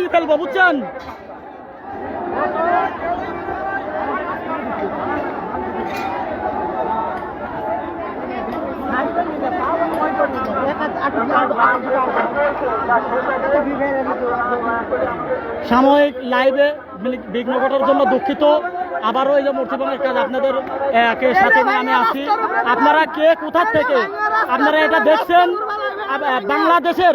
ভেঙে ফেলব বুঝছেন সাময়িক লাইভে বিঘ্ন ঘটার জন্য দুঃখিত। আবারও এই যে মূর্তিবনের কাজ আপনাদের কে সাথে নিয়ে আমি আসি আপনারা কে কোথার থেকে? আপনারা এটা দেখছেন? বাংলাদেশের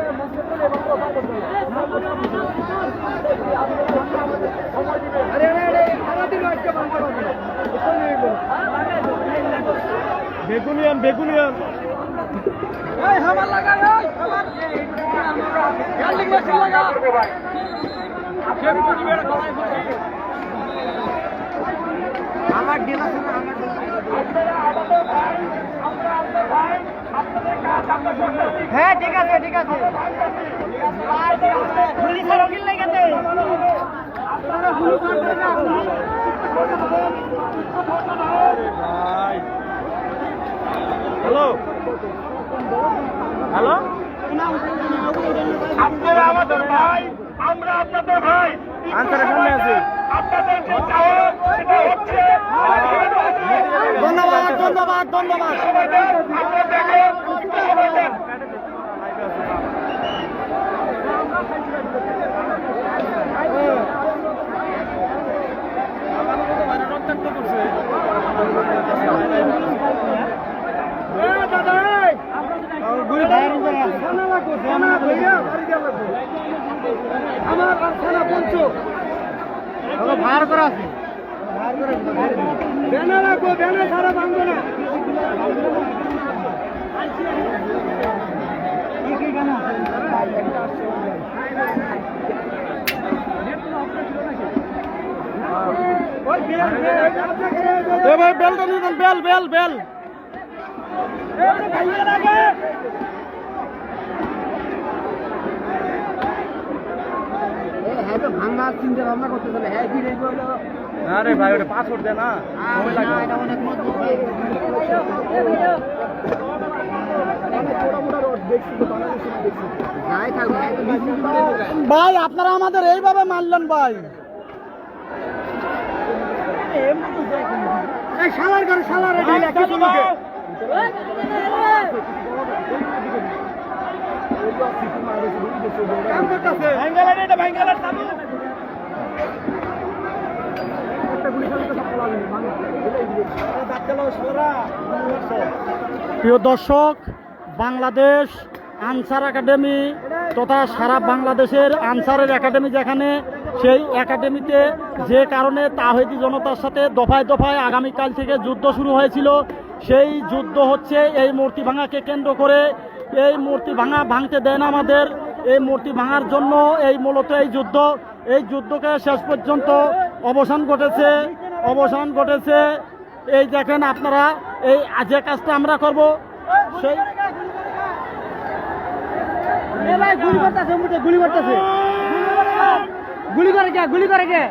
বেগুনিয়ান বেগুনিয়ান। এই হামার লাগা এই হামার গার্লিক মেশিন লাগা আমার ডিল আছে না আমার হ্যাঁ ঠিক আছে ঠিক আছে পুলিশ আর ওকিল লেগেছে হ্যালো? হ্যালো? আপনারা আমাদের ভাই আমরা আপনাদের ভাই। আনসারের সামনে আছি আপনাদের যে চাওয়া সেটা হচ্ছে ধন্যবাদ ধন্যবাদ ধন্যবাদ আমরা দেখেন সবাই দেন আমার থানা পঞ্চ ভার করা আছে ব্যানার রাখব ব্যানার ছাড়া ভাঙবো না। বেলটা নিয়ে যান, বেল বেল বেল ভাঙা চিন্তা ভাবনা করতে চলে হ্যাঁ কি রেখে হলো আরে ভাই ওটা পাসপোর্ট দে না। সময় লাগবে। এটা অনেক মজবুত। যাই থাকবে ভাই আপনারা আমাদের এইভাবে মারলেন ভাই। শালার শালার কাম করতেছে। এটা ভাঙ্গালা প্রিয় দর্শক, বাংলাদেশ আনসার একাডেমি তথা সারা বাংলাদেশের আনসারের একাডেমি যেখানে, সেই একাডেমিতে যে কারণে তাহিদি জনতার সাথে দফায় দফায় আগামীকাল থেকে যুদ্ধ শুরু হয়েছিল, সেই যুদ্ধ হচ্ছে এই মূর্তি ভাঙাকে কেন্দ্র করে। এই মূর্তি ভাঙা ভাঙতে দেয় না আমাদের, এই মূর্তি ভাঙার জন্য এই মূলত এই যুদ্ধ। এই যুদ্ধকে শেষ পর্যন্ত অবসান ঘটেছে অবসান ঘটেছে। এই দেখেন আপনারা, এই যে কাজটা আমরা করব, সেই গুলি করতেছে গুলি করতেছে। গুলি করে কে, গুলি করে কে?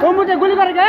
কম্বুতে গুলি করে গে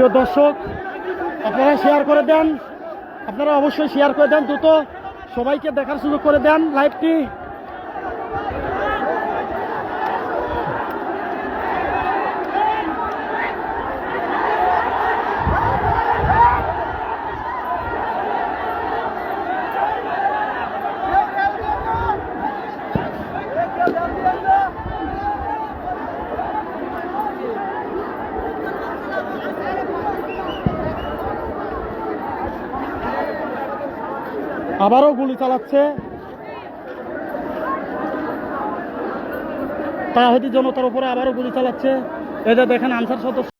প্রিয় দর্শক, আপনারা শেয়ার করে দেন। আপনারা অবশ্যই শেয়ার করে দেন দ্রুত। সবাইকে দেখার সুযোগ করে দেন লাইভটি আবারও গুলি চালাচ্ছে। তাহিদি জনতার উপরে আবারও গুলি চালাচ্ছে। এদের দেখেন আনসার সদস্য